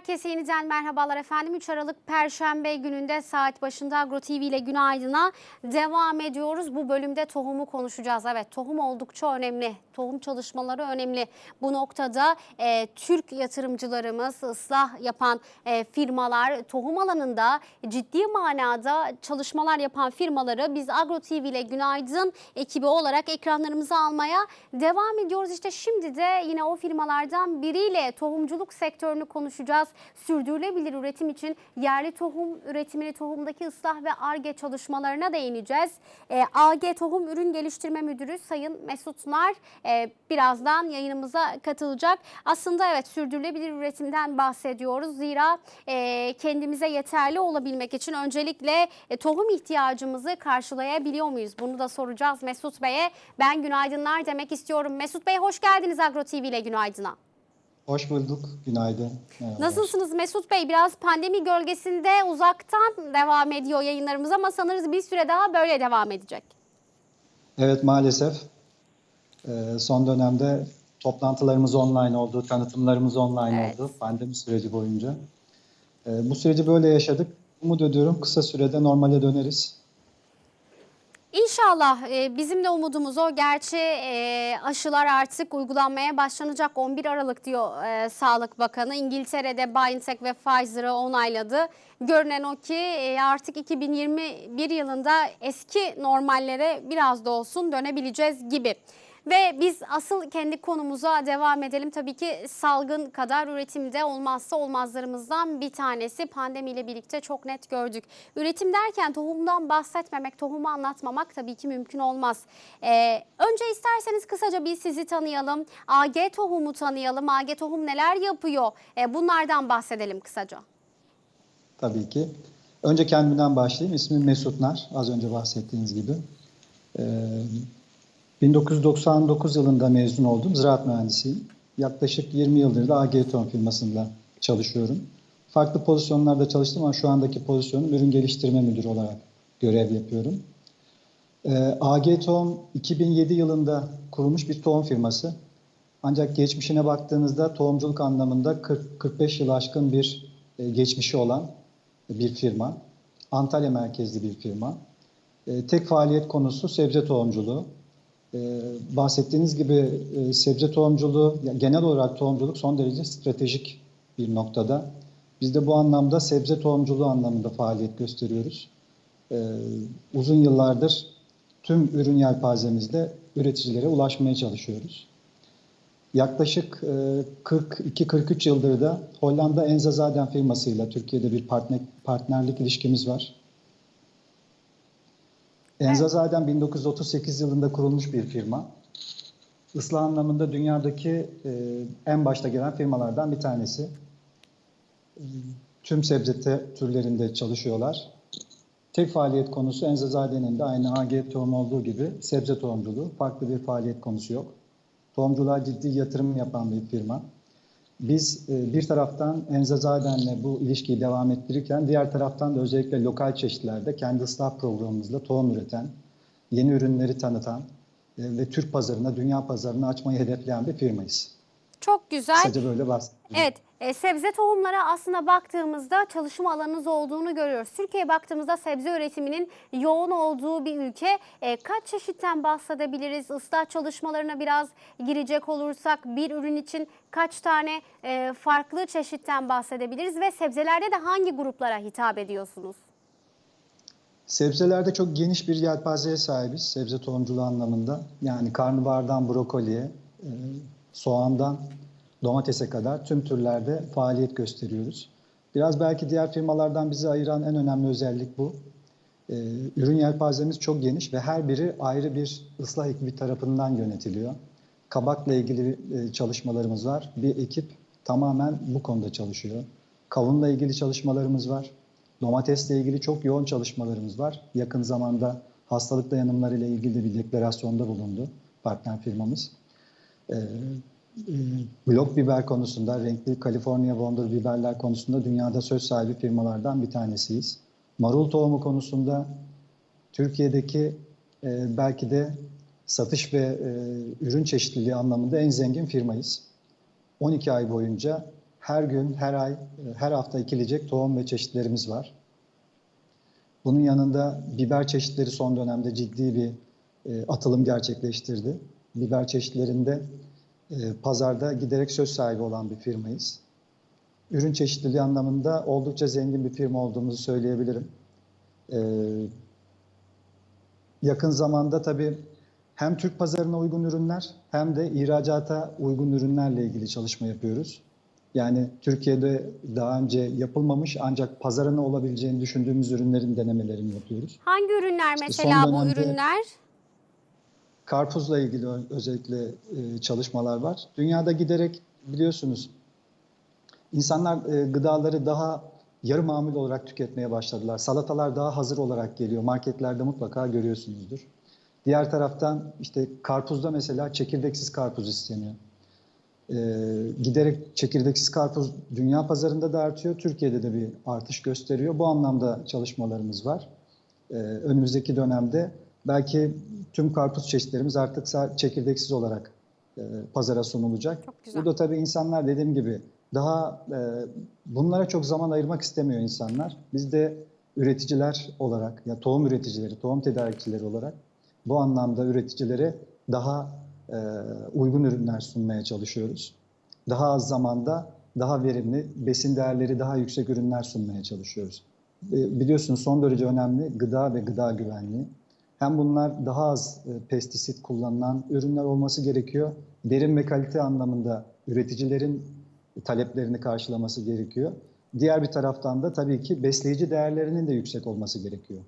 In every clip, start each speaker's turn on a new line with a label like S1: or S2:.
S1: Herkese yeniden merhabalar efendim. 3 Aralık Perşembe gününde saat başında Agro TV ile Günaydın'a devam ediyoruz. Bu bölümde tohumu konuşacağız. Evet tohum oldukça önemli. Tohum çalışmaları önemli. Bu noktada e, Türk yatırımcılarımız, ıslah yapan e, firmalar, tohum alanında ciddi manada çalışmalar yapan firmaları biz Agro TV ile Günaydın ekibi olarak ekranlarımıza almaya devam ediyoruz. İşte şimdi de yine o firmalardan biriyle tohumculuk sektörünü konuşacağız. Sürdürülebilir üretim için yerli tohum üretimini, tohumdaki ıslah ve ARGE çalışmalarına değineceğiz. E, AG Tohum Ürün Geliştirme Müdürü Sayın Mesut Nar e, birazdan yayınımıza katılacak. Aslında evet sürdürülebilir üretimden bahsediyoruz. Zira e, kendimize yeterli olabilmek için öncelikle e, tohum ihtiyacımızı karşılayabiliyor muyuz? Bunu da soracağız Mesut Bey'e. Ben günaydınlar demek istiyorum. Mesut Bey hoş geldiniz Agro TV ile günaydına.
S2: Hoş bulduk. Günaydın. Merhabalar.
S1: Nasılsınız Mesut Bey? Biraz pandemi gölgesinde uzaktan devam ediyor yayınlarımız ama sanırız bir süre daha böyle devam edecek.
S2: Evet maalesef e, son dönemde toplantılarımız online oldu, tanıtımlarımız online
S1: Evet.
S2: oldu pandemi süreci boyunca. E, Bu süreci böyle yaşadık. Umut ediyorum kısa sürede normale döneriz.
S1: İnşallah e, bizim de umudumuz o. Gerçi e, aşılar artık uygulanmaya başlanacak 11 Aralık diyor e, Sağlık Bakanı. İngiltere'de BioNTech ve Pfizer'ı onayladı. Görünen o ki artık 2021 yılında eski normallere biraz da olsun dönebileceğiz gibi. Ve biz asıl kendi konumuza devam edelim. Tabii ki salgın kadar üretimde olmazsa olmazlarımızdan bir tanesi pandemiyle birlikte çok net gördük. Üretim derken tohumdan bahsetmemek, tohumu anlatmamak tabii ki mümkün olmaz. Ee, önce isterseniz kısaca bir sizi tanıyalım. AG Tohum'u tanıyalım. AG Tohum neler yapıyor? Ee, bunlardan bahsedelim kısaca.
S2: Tabii ki. Önce kendimden başlayayım. İsmim Mesut Nar. Az önce bahsettiğiniz gibi. E, 1999 yılında mezun oldum. Ziraat mühendisiyim. Yaklaşık 20 yıldır da AG firmasında çalışıyorum. Farklı pozisyonlarda çalıştım ama şu andaki pozisyonum ürün geliştirme müdürü olarak görev yapıyorum. Ee, AG Tohum 2007 yılında kurulmuş bir tohum firması. Ancak geçmişine baktığınızda tohumculuk anlamında 40, 45 yılı aşkın bir e, geçmişi olan bir firma. Antalya merkezli bir firma. E, tek faaliyet konusu sebze tohumculuğu. Ee, bahsettiğiniz gibi e, sebze tohumculuğu, ya genel olarak tohumculuk son derece stratejik bir noktada. Biz de bu anlamda sebze tohumculuğu anlamında faaliyet gösteriyoruz. Ee, uzun yıllardır tüm ürün yelpazemizde üreticilere ulaşmaya çalışıyoruz. Yaklaşık e, 42-43 yıldır da Hollanda Enzazaden firmasıyla Türkiye'de bir partner, partnerlik ilişkimiz var. Enzazaden 1938 yılında kurulmuş bir firma. Islah anlamında dünyadaki e, en başta gelen firmalardan bir tanesi. Tüm sebze te- türlerinde çalışıyorlar. Tek faaliyet konusu Enzazade'nin de aynı AG tohum olduğu gibi sebze tohumculuğu. Farklı bir faaliyet konusu yok. Tohumculuğa ciddi yatırım yapan bir firma. Biz e, bir taraftan Enzazaden'le bu ilişkiyi devam ettirirken diğer taraftan da özellikle lokal çeşitlerde kendi ıslah programımızla tohum üreten, yeni ürünleri tanıtan e, ve Türk pazarına, dünya pazarına açmayı hedefleyen bir firmayız.
S1: Çok güzel.
S2: Kısaca böyle bahsedeyim.
S1: Evet, e, sebze tohumlara aslında baktığımızda çalışma alanınız olduğunu görüyoruz. Türkiye'ye baktığımızda sebze üretiminin yoğun olduğu bir ülke. E, kaç çeşitten bahsedebiliriz? Islah çalışmalarına biraz girecek olursak bir ürün için kaç tane e, farklı çeşitten bahsedebiliriz? Ve sebzelerde de hangi gruplara hitap ediyorsunuz?
S2: Sebzelerde çok geniş bir yelpazeye sahibiz sebze tohumculuğu anlamında. Yani karnabahardan brokoliye, e, soğandan domatese kadar tüm türlerde faaliyet gösteriyoruz. Biraz belki diğer firmalardan bizi ayıran en önemli özellik bu. E, Ürün yelpazemiz çok geniş ve her biri ayrı bir ıslah ekibi tarafından yönetiliyor. Kabakla ilgili e, çalışmalarımız var. Bir ekip tamamen bu konuda çalışıyor. Kavunla ilgili çalışmalarımız var. Domatesle ilgili çok yoğun çalışmalarımız var. Yakın zamanda hastalık dayanımları ile ilgili de bir deklarasyonda bulundu partner firmamız. Ee, blok biber konusunda, renkli California Wonder biberler konusunda dünyada söz sahibi firmalardan bir tanesiyiz. Marul tohumu konusunda Türkiye'deki e, belki de satış ve e, ürün çeşitliliği anlamında en zengin firmayız. 12 ay boyunca her gün, her ay, e, her hafta ekilecek tohum ve çeşitlerimiz var. Bunun yanında biber çeşitleri son dönemde ciddi bir e, atılım gerçekleştirdi. Biber çeşitlerinde pazarda giderek söz sahibi olan bir firmayız. Ürün çeşitliliği anlamında oldukça zengin bir firma olduğumuzu söyleyebilirim. E, yakın zamanda tabii hem Türk pazarına uygun ürünler hem de ihracata uygun ürünlerle ilgili çalışma yapıyoruz. Yani Türkiye'de daha önce yapılmamış ancak pazarına olabileceğini düşündüğümüz ürünlerin denemelerini yapıyoruz.
S1: Hangi ürünler
S2: İşte
S1: mesela bu ürünler?
S2: Karpuzla ilgili özellikle e, çalışmalar var. Dünyada giderek biliyorsunuz insanlar e, gıdaları daha yarı mamul olarak tüketmeye başladılar. Salatalar daha hazır olarak geliyor. Marketlerde mutlaka görüyorsunuzdur. Diğer taraftan işte karpuzda mesela çekirdeksiz karpuz isteniyor. E, giderek çekirdeksiz karpuz dünya pazarında da artıyor. Türkiye'de de bir artış gösteriyor. Bu anlamda çalışmalarımız var. Ee, önümüzdeki dönemde belki tüm karpuz çeşitlerimiz artık çekirdeksiz olarak e, pazara sunulacak.
S1: Çok güzel.
S2: Bu da tabii insanlar dediğim gibi daha e, bunlara çok zaman ayırmak istemiyor insanlar. Biz de üreticiler olarak ya tohum üreticileri, tohum tedarikçileri olarak bu anlamda üreticilere daha e, uygun ürünler sunmaya çalışıyoruz. Daha az zamanda daha verimli, besin değerleri daha yüksek ürünler sunmaya çalışıyoruz. E, Biliyorsunuz son derece önemli gıda ve gıda güvenliği. Hem bunlar daha az e, pestisit kullanılan ürünler olması gerekiyor. Verim ve kalite anlamında üreticilerin taleplerini karşılaması gerekiyor. Diğer bir taraftan da tabii ki besleyici değerlerinin de yüksek olması gerekiyor.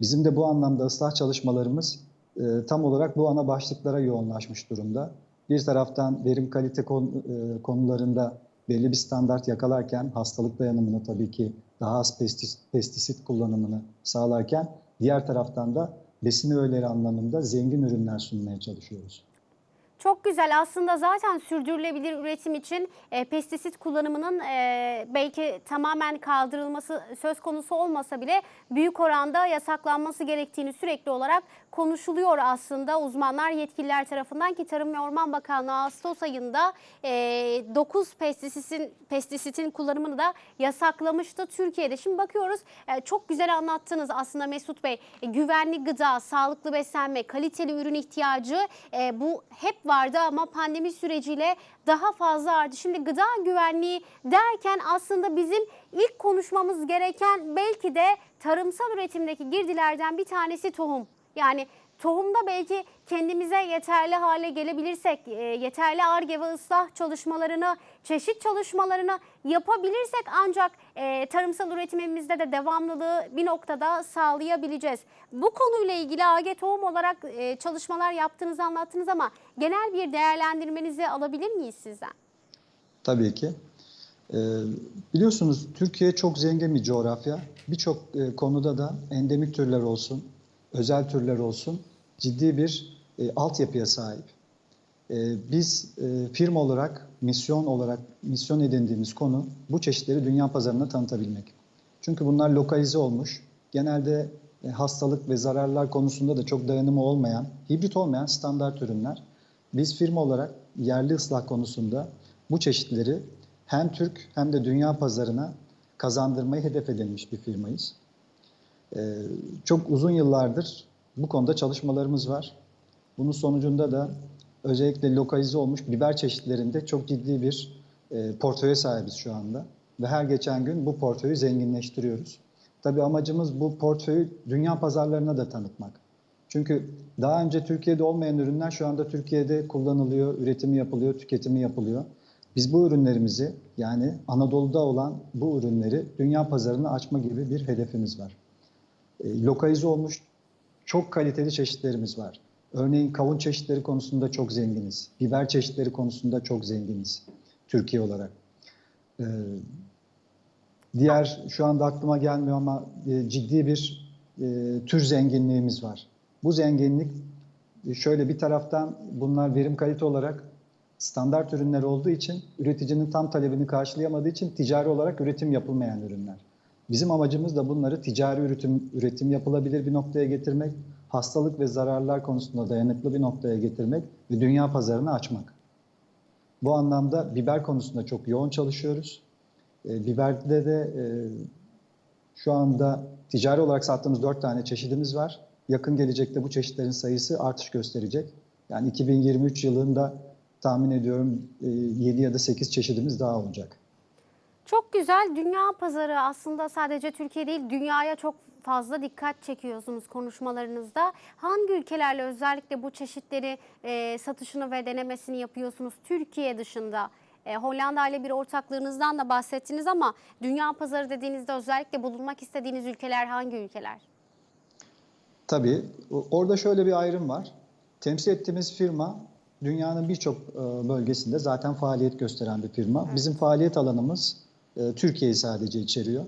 S2: Bizim de bu anlamda ıslah çalışmalarımız e, tam olarak bu ana başlıklara yoğunlaşmış durumda. Bir taraftan verim kalite kon- e, konularında belli bir standart yakalarken hastalık dayanımını tabii ki daha az pestis- pestisit kullanımını sağlarken diğer taraftan da besin öğeleri anlamında zengin ürünler sunmaya çalışıyoruz.
S1: Çok güzel. Aslında zaten sürdürülebilir üretim için e, pestisit kullanımının e, belki tamamen kaldırılması söz konusu olmasa bile büyük oranda yasaklanması gerektiğini sürekli olarak konuşuluyor aslında uzmanlar yetkililer tarafından ki Tarım ve Orman Bakanlığı Ağustos ayında e, 9 pestisitin pestisitin kullanımını da yasaklamıştı Türkiye'de. Şimdi bakıyoruz e, çok güzel anlattınız aslında Mesut Bey. E, güvenli gıda, sağlıklı beslenme, kaliteli ürün ihtiyacı e, bu hep vardı ama pandemi süreciyle daha fazla arttı. Şimdi gıda güvenliği derken aslında bizim ilk konuşmamız gereken belki de tarımsal üretimdeki girdilerden bir tanesi tohum. Yani tohumda belki kendimize yeterli hale gelebilirsek, e, yeterli ARGE ve ıslah çalışmalarını, çeşit çalışmalarını yapabilirsek ancak e, tarımsal üretimimizde de devamlılığı bir noktada sağlayabileceğiz. Bu konuyla ilgili ARGE tohum olarak e, çalışmalar yaptığınızı anlattınız ama genel bir değerlendirmenizi alabilir miyiz sizden?
S2: Tabii ki. Biliyorsunuz Türkiye çok zengin bir coğrafya. Birçok e, konuda da endemik türler olsun, özel türler olsun ciddi bir e, altyapıya sahip. E, biz e, firma olarak, misyon olarak misyon edindiğimiz konu bu çeşitleri dünya pazarına tanıtabilmek. Çünkü bunlar lokalize olmuş, genelde e, hastalık ve zararlar konusunda da çok dayanımı olmayan, hibrit olmayan standart ürünler. Biz firma olarak yerli ıslah konusunda bu çeşitleri hem Türk hem de dünya pazarına kazandırmayı hedef edinmiş bir firmayız. Ee, çok uzun yıllardır bu konuda çalışmalarımız var. Bunun sonucunda da özellikle lokalize olmuş biber çeşitlerinde çok ciddi bir e, portföye sahibiz şu anda. Ve her geçen gün bu portföyü zenginleştiriyoruz. Tabii amacımız bu portföyü dünya pazarlarına da tanıtmak. Çünkü daha önce Türkiye'de olmayan ürünler şu anda Türkiye'de kullanılıyor, üretimi yapılıyor, tüketimi yapılıyor. Biz bu ürünlerimizi yani Anadolu'da olan bu ürünleri dünya pazarına açma gibi bir hedefimiz var. E, lokalize olmuş çok kaliteli çeşitlerimiz var. Örneğin kavun çeşitleri konusunda çok zenginiz. Biber çeşitleri konusunda çok zenginiz Türkiye olarak. E, diğer şu anda aklıma gelmiyor ama e, ciddi bir e, tür zenginliğimiz var. Bu zenginlik e, şöyle bir taraftan bunlar verim kalite olarak standart ürünler olduğu için üreticinin tam talebini karşılayamadığı için ticari olarak üretim yapılmayan ürünler. Bizim amacımız da bunları ticari üretim, üretim yapılabilir bir noktaya getirmek, hastalık ve zararlar konusunda dayanıklı bir noktaya getirmek ve dünya pazarını açmak. Bu anlamda biber konusunda çok yoğun çalışıyoruz. E, biberde de e, şu anda ticari olarak sattığımız 4 tane çeşidimiz var. Yakın gelecekte bu çeşitlerin sayısı artış gösterecek. Yani 2023 yılında tahmin ediyorum e, 7 ya da 8 çeşidimiz daha olacak.
S1: Çok güzel. Dünya pazarı aslında sadece Türkiye değil, dünyaya çok fazla dikkat çekiyorsunuz konuşmalarınızda. Hangi ülkelerle özellikle bu çeşitleri e, satışını ve denemesini yapıyorsunuz Türkiye dışında? E, Hollanda ile bir ortaklığınızdan da bahsettiniz ama dünya pazarı dediğinizde özellikle bulunmak istediğiniz ülkeler hangi ülkeler?
S2: Tabii orada şöyle bir ayrım var. Temsil ettiğimiz firma dünyanın birçok e, bölgesinde zaten faaliyet gösteren bir firma. Bizim faaliyet alanımız e, Türkiye'yi sadece içeriyor.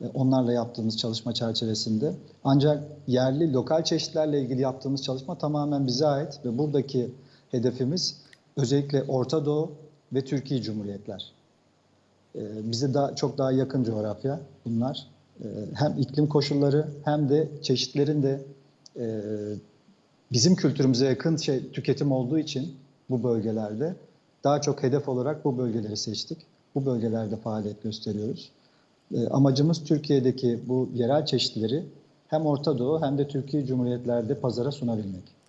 S2: E, Onlarla yaptığımız çalışma çerçevesinde. Ancak yerli, lokal çeşitlerle ilgili yaptığımız çalışma tamamen bize ait ve buradaki hedefimiz özellikle Orta Doğu ve Türkiye Cumhuriyetler. E, Bize daha, çok daha yakın coğrafya bunlar. E, Hem iklim koşulları hem de çeşitlerin de bizim kültürümüze yakın şey tüketim olduğu için bu bölgelerde daha çok hedef olarak bu bölgeleri seçtik. Bu bölgelerde faaliyet gösteriyoruz. E, Amacımız Türkiye'deki bu yerel çeşitleri hem Orta Doğu hem de Türkiye Cumhuriyetlerde pazara sunabilmek.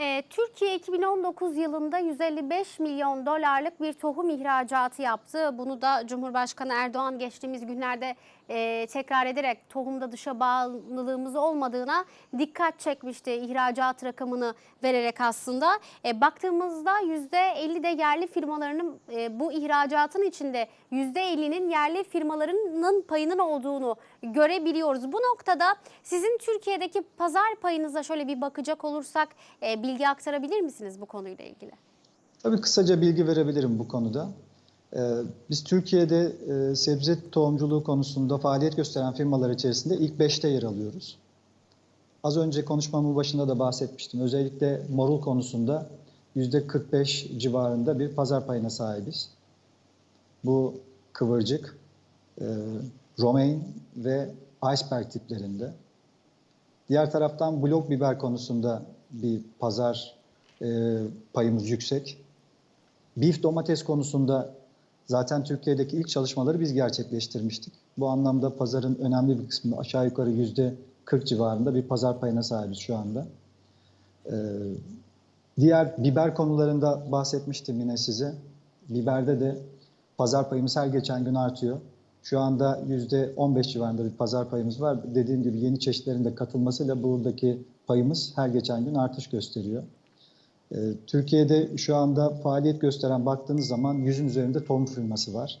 S1: Ee, Türkiye 2019 yılında 155 milyon dolarlık bir tohum ihracatı yaptı. Bunu da Cumhurbaşkanı Erdoğan geçtiğimiz günlerde e, tekrar ederek tohumda dışa bağımlılığımız olmadığına dikkat çekmişti ihracat rakamını vererek aslında. E, baktığımızda %50 de yerli firmalarının e, bu ihracatın içinde %50'nin yerli firmalarının payının olduğunu görebiliyoruz. Bu noktada sizin Türkiye'deki pazar payınıza şöyle bir bakacak olursak e, bilgi aktarabilir misiniz bu konuyla ilgili?
S2: Tabii kısaca bilgi verebilirim bu konuda. Ee, Biz Türkiye'de e, sebze tohumculuğu konusunda faaliyet gösteren firmalar içerisinde ilk 5'te yer alıyoruz. Az önce konuşmamın başında da bahsetmiştim. Özellikle marul konusunda %45 civarında bir pazar payına sahibiz. Bu kıvırcık, e, romaine ve iceberg tiplerinde. Diğer taraftan blok biber konusunda bir pazar e, payımız yüksek. Beef domates konusunda zaten Türkiye'deki ilk çalışmaları biz gerçekleştirmiştik. Bu anlamda pazarın önemli bir kısmında aşağı yukarı yüzde 40 civarında bir pazar payına sahibiz şu anda. Ee, diğer biber konularında bahsetmiştim yine size. Biberde de pazar payımız her geçen gün artıyor. Şu anda yüzde 15 civarında bir pazar payımız var. Dediğim gibi yeni çeşitlerin de katılmasıyla buradaki payımız her geçen gün artış gösteriyor. Ee, Türkiye'de şu anda faaliyet gösteren baktığınız zaman yüzün üzerinde tohum firması var.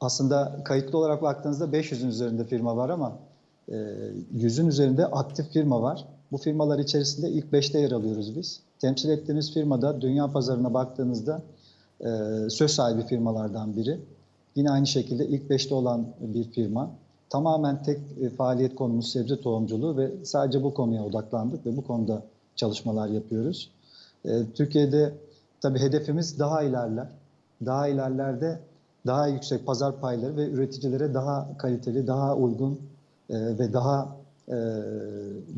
S2: Aslında kayıtlı olarak baktığınızda 500'ün üzerinde firma var ama e, yüzün üzerinde aktif firma var. Bu firmalar içerisinde ilk 5'te yer alıyoruz biz. Temsil ettiğimiz firmada dünya pazarına baktığınızda e, söz sahibi firmalardan biri. Yine aynı şekilde ilk 5'te olan bir firma. Tamamen tek e, faaliyet konumuz sebze tohumculuğu ve sadece bu konuya odaklandık ve bu konuda çalışmalar yapıyoruz. E, Türkiye'de tabii hedefimiz daha ilerler. Daha ilerlerde daha yüksek pazar payları ve üreticilere daha kaliteli, daha uygun e, ve daha e,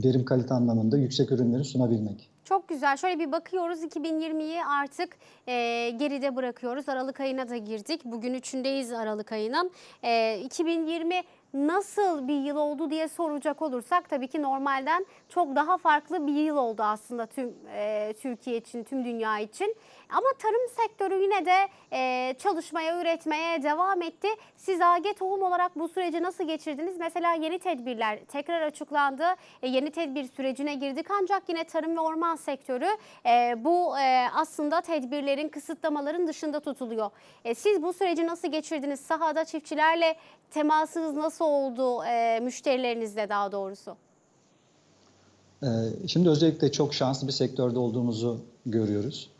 S2: verim kalite anlamında yüksek ürünleri sunabilmek.
S1: Çok güzel. Şöyle bir bakıyoruz 2020'yi artık e, geride bırakıyoruz. Aralık ayına da girdik. Bugün üçündeyiz Aralık ayının. E, 2020 nasıl bir yıl oldu diye soracak olursak tabii ki normalden çok daha farklı bir yıl oldu aslında tüm e, Türkiye için, tüm dünya için. Ama tarım sektörü yine de e, çalışmaya, üretmeye devam etti. Siz AG Tohum olarak bu süreci nasıl geçirdiniz? Mesela yeni tedbirler tekrar açıklandı. E, yeni tedbir sürecine girdik ancak yine tarım ve orman sektörü e, bu e, aslında tedbirlerin, kısıtlamaların dışında tutuluyor. E, siz bu süreci nasıl geçirdiniz? Sahada çiftçilerle temasınız nasıl oldu? E, müşterilerinizle daha doğrusu.
S2: Ee, Şimdi özellikle çok şanslı bir sektörde olduğumuzu görüyoruz.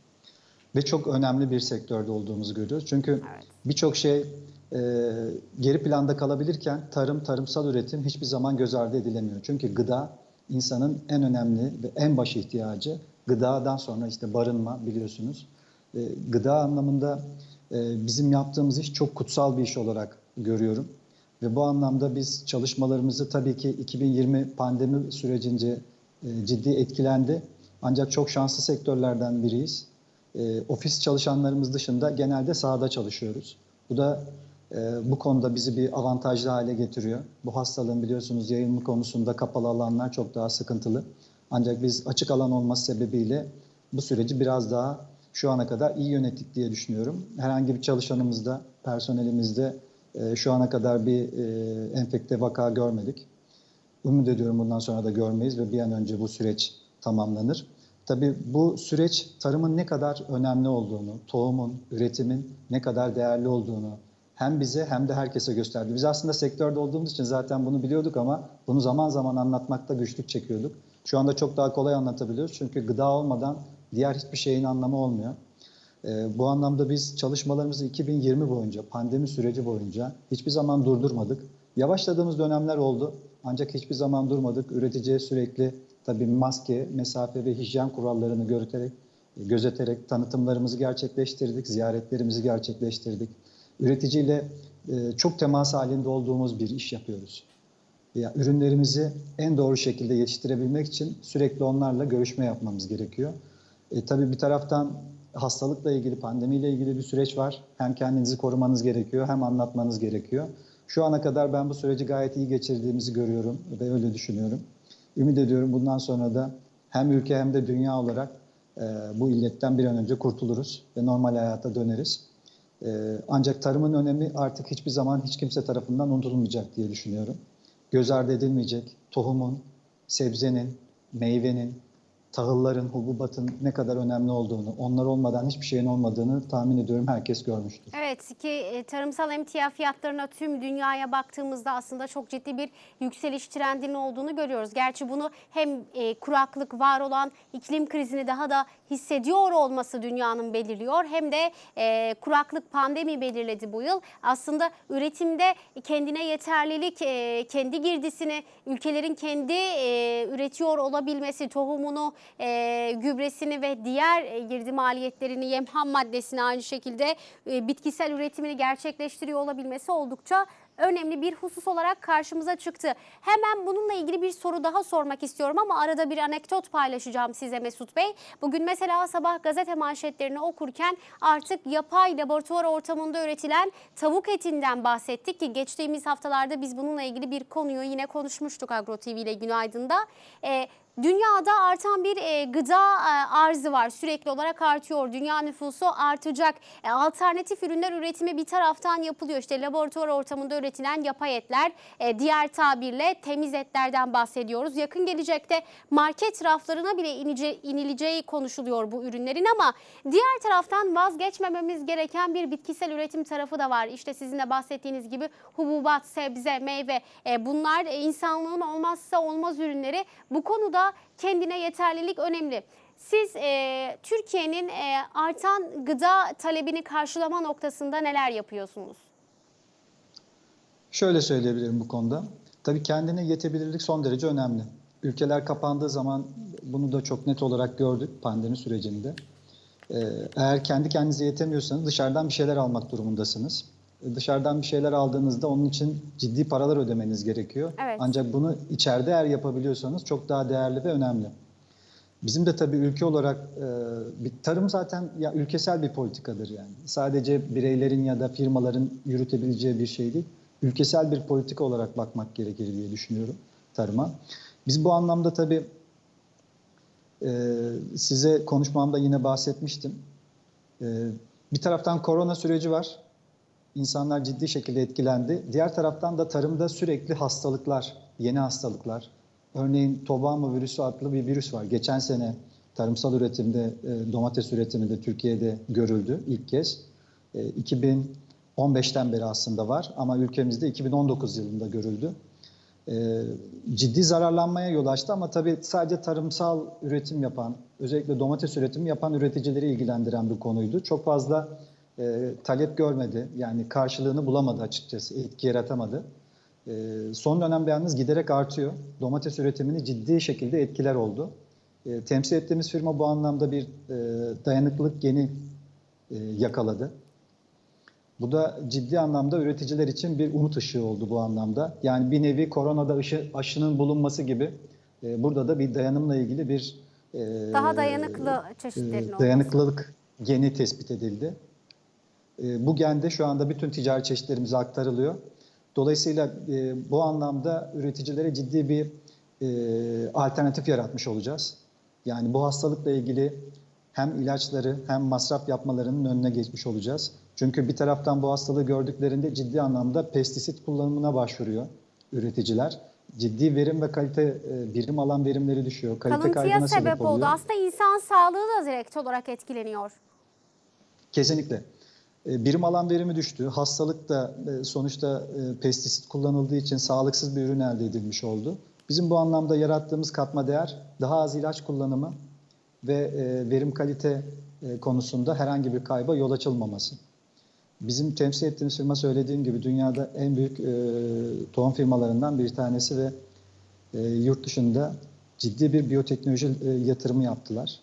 S2: Ve çok önemli bir sektörde olduğumuzu görüyoruz. Çünkü
S1: Evet.
S2: birçok şey e, geri planda kalabilirken tarım, tarımsal üretim hiçbir zaman göz ardı edilemiyor. Çünkü gıda insanın en önemli ve en baş ihtiyacı. Gıdadan sonra işte barınma biliyorsunuz. E, gıda anlamında e, bizim yaptığımız iş çok kutsal bir iş olarak görüyorum. Ve bu anlamda biz çalışmalarımızı tabii ki 2020 pandemi sürecince e, ciddi etkilendi. Ancak çok şanslı sektörlerden biriyiz. E, ofis çalışanlarımız dışında genelde sahada çalışıyoruz. Bu da e, bu konuda bizi bir avantajlı hale getiriyor. Bu hastalığın biliyorsunuz yayılma konusunda kapalı alanlar çok daha sıkıntılı. Ancak biz açık alan olması sebebiyle bu süreci biraz daha şu ana kadar iyi yönettik diye düşünüyorum. Herhangi bir çalışanımızda, personelimizde e, şu ana kadar bir e, enfekte vaka görmedik. Umut ediyorum bundan sonra da görmeyiz ve bir an önce bu süreç tamamlanır. Tabii bu süreç tarımın ne kadar önemli olduğunu, tohumun, üretimin ne kadar değerli olduğunu hem bize hem de herkese gösterdi. Biz aslında sektörde olduğumuz için zaten bunu biliyorduk ama bunu zaman zaman anlatmakta güçlük çekiyorduk. Şu anda çok daha kolay anlatabiliyoruz çünkü gıda olmadan diğer hiçbir şeyin anlamı olmuyor. Ee, bu anlamda biz çalışmalarımızı 2020 boyunca, pandemi süreci boyunca hiçbir zaman durdurmadık. Yavaşladığımız dönemler oldu ancak hiçbir zaman durmadık. Üreticiye sürekli tabii maske, mesafe ve hijyen kurallarını gözeterek, gözeterek tanıtımlarımızı gerçekleştirdik, ziyaretlerimizi gerçekleştirdik. Üreticiyle e, çok temas halinde olduğumuz bir iş yapıyoruz. Ya, ürünlerimizi en doğru şekilde yetiştirebilmek için sürekli onlarla görüşme yapmamız gerekiyor. E, tabii bir taraftan hastalıkla ilgili, pandemiyle ilgili bir süreç var. Hem kendinizi korumanız gerekiyor hem anlatmanız gerekiyor. Şu ana kadar ben bu süreci gayet iyi geçirdiğimizi görüyorum ve öyle düşünüyorum. Ümit ediyorum bundan sonra da hem ülke hem de dünya olarak e, bu illetten bir an önce kurtuluruz ve normal hayata döneriz. E, ancak tarımın önemi artık hiçbir zaman hiç kimse tarafından unutulmayacak diye düşünüyorum. Göz ardı edilmeyecek tohumun, sebzenin, meyvenin, tahılların, hububatın ne kadar önemli olduğunu, onlar olmadan hiçbir şeyin olmadığını tahmin ediyorum herkes görmüştür.
S1: Evet ki e, tarımsal emtia fiyatlarına tüm dünyaya baktığımızda aslında çok ciddi bir yükseliş trendinin olduğunu görüyoruz. Gerçi bunu hem e, kuraklık var olan iklim krizini daha da hissediyor olması dünyanın belirliyor hem de e, kuraklık pandemi belirledi bu yıl. Aslında üretimde kendine yeterlilik, e, kendi girdisini ülkelerin kendi e, üretiyor olabilmesi, tohumunu, e, gübresini ve diğer e, girdi maliyetlerini, yem ham maddesini aynı şekilde e, bitkisel üretimini gerçekleştiriyor olabilmesi oldukça önemli bir husus olarak karşımıza çıktı. Hemen bununla ilgili bir soru daha sormak istiyorum ama arada bir anekdot paylaşacağım size Mesut Bey. Bugün mesela sabah gazete manşetlerini okurken artık yapay laboratuvar ortamında üretilen tavuk etinden bahsettik ki geçtiğimiz haftalarda biz bununla ilgili bir konuyu yine konuşmuştuk Agro TV ile Günaydın'da. Ee, Dünyada artan bir e, gıda e, arzı var. Sürekli olarak artıyor. Dünya nüfusu artacak. E, alternatif ürünler üretimi bir taraftan yapılıyor. İşte laboratuvar ortamında üretilen yapay etler, diğer tabirle temiz etlerden bahsediyoruz. Yakın gelecekte market raflarına bile inileceği konuşuluyor bu ürünlerin ama diğer taraftan vazgeçmememiz gereken bir bitkisel üretim tarafı da var. İşte sizin de bahsettiğiniz gibi hububat, sebze, meyve bunlar insanlığın olmazsa olmaz ürünleri. Bu konuda kendine yeterlilik önemli. Siz e, Türkiye'nin e, artan gıda talebini karşılama noktasında neler yapıyorsunuz?
S2: Şöyle söyleyebilirim bu konuda. Tabii kendine yetebilirlik son derece önemli. Ülkeler kapandığı zaman bunu da çok net olarak gördük pandemi sürecinde. Ee, eğer kendi kendinize yetemiyorsanız dışarıdan bir şeyler almak durumundasınız. Dışarıdan bir şeyler aldığınızda onun için ciddi paralar ödemeniz gerekiyor.
S1: Evet.
S2: Ancak bunu içeride eğer yapabiliyorsanız çok daha değerli ve önemli. Bizim de tabii ülke olarak e, bir tarım zaten ya ülkesel bir politikadır yani. Sadece bireylerin ya da firmaların yürütebileceği bir şey değil. Ülkesel bir politika olarak bakmak gerekir diye düşünüyorum tarıma. Biz bu anlamda tabii e, size konuşmamda yine bahsetmiştim. E, bir taraftan korona süreci var. İnsanlar ciddi şekilde etkilendi. Diğer taraftan da tarımda sürekli hastalıklar, yeni hastalıklar. Örneğin Tobacco virüsü adlı bir virüs var. Geçen sene tarımsal üretimde, e, domates üretiminde Türkiye'de görüldü ilk kez. E, 2015'ten beri aslında var ama ülkemizde 2019 yılında görüldü. E, ciddi zararlanmaya yol açtı ama tabii sadece tarımsal üretim yapan, özellikle domates üretimi yapan üreticileri ilgilendiren bir konuydu. Çok fazla e, talep görmedi, yani karşılığını bulamadı açıkçası, etki yaratamadı. E, son dönemde yalnız giderek artıyor. Domates üretimini ciddi şekilde etkiler oldu. E, temsil ettiğimiz firma bu anlamda bir e, dayanıklılık geni e, yakaladı. Bu da ciddi anlamda üreticiler için bir umut ışığı oldu bu anlamda. Yani bir nevi koronada ışı, aşının bulunması gibi e, burada da bir dayanımla ilgili bir e,
S1: Daha dayanıklı çeşitlerin
S2: e,
S1: olması.
S2: dayanıklılık geni tespit edildi. E, bu gen de şu anda bütün ticari çeşitlerimize aktarılıyor. Dolayısıyla e, bu anlamda üreticilere ciddi bir e, alternatif yaratmış olacağız. Yani bu hastalıkla ilgili hem ilaçları hem masraf yapmalarının önüne geçmiş olacağız. Çünkü bir taraftan bu hastalığı gördüklerinde ciddi anlamda pestisit kullanımına başvuruyor üreticiler. Ciddi verim ve kalite e, birim alan verimleri düşüyor. Kalite
S1: Kalıntıya sebep,
S2: sebep
S1: oldu. Aslında insan sağlığı da direkt olarak etkileniyor.
S2: Kesinlikle. E, Birim alan verimi düştü. Hastalık da e, sonuçta e, pestisit kullanıldığı için sağlıksız bir ürün elde edilmiş oldu. Bizim bu anlamda yarattığımız katma değer daha az ilaç kullanımı ve verim kalite konusunda herhangi bir kayba yol açılmaması. Bizim temsil ettiğimiz firma söylediğim gibi dünyada en büyük tohum firmalarından bir tanesi ve yurt dışında ciddi bir biyoteknoloji yatırımı yaptılar.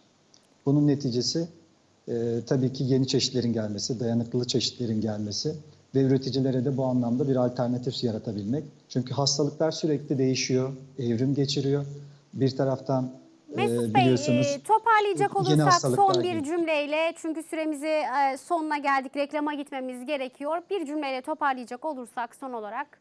S2: Bunun neticesi e, tabii ki yeni çeşitlerin gelmesi, dayanıklı çeşitlerin gelmesi ve üreticilere de bu anlamda bir alternatif yaratabilmek. Çünkü hastalıklar sürekli değişiyor, evrim geçiriyor. Bir taraftan e,
S1: Mesut Bey
S2: biliyorsunuz
S1: e, toparlayacak olursak son bir
S2: geliyor.
S1: cümleyle çünkü süremizi e, sonuna geldik reklama gitmemiz gerekiyor. Bir cümleyle toparlayacak olursak son olarak.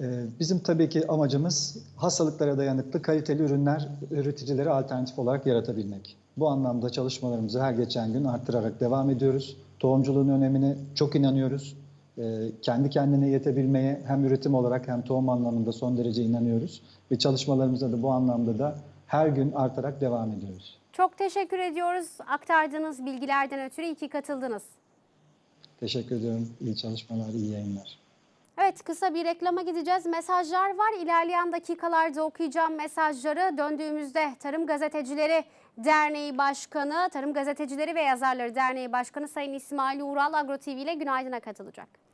S2: Ee, Bizim tabii ki amacımız hastalıklara dayanıklı kaliteli ürünler üreticilere alternatif olarak yaratabilmek. Bu anlamda çalışmalarımızı her geçen gün arttırarak devam ediyoruz. Tohumculuğun önemine çok inanıyoruz. Ee, Kendi kendine yetebilmeye hem üretim olarak hem tohum anlamında son derece inanıyoruz. Ve çalışmalarımıza da bu anlamda da her gün artarak devam ediyoruz.
S1: Çok teşekkür ediyoruz. Aktardığınız bilgilerden ötürü iyi ki katıldınız.
S2: Teşekkür ediyorum. İyi çalışmalar, iyi yayınlar.
S1: Evet kısa bir reklama gideceğiz. Mesajlar var. İlerleyen dakikalarda okuyacağım mesajları. Döndüğümüzde Tarım Gazetecileri Derneği Başkanı, Tarım Gazetecileri ve Yazarları Derneği Başkanı Sayın İsmail Uğral Agro TV ile Günaydın'a katılacak.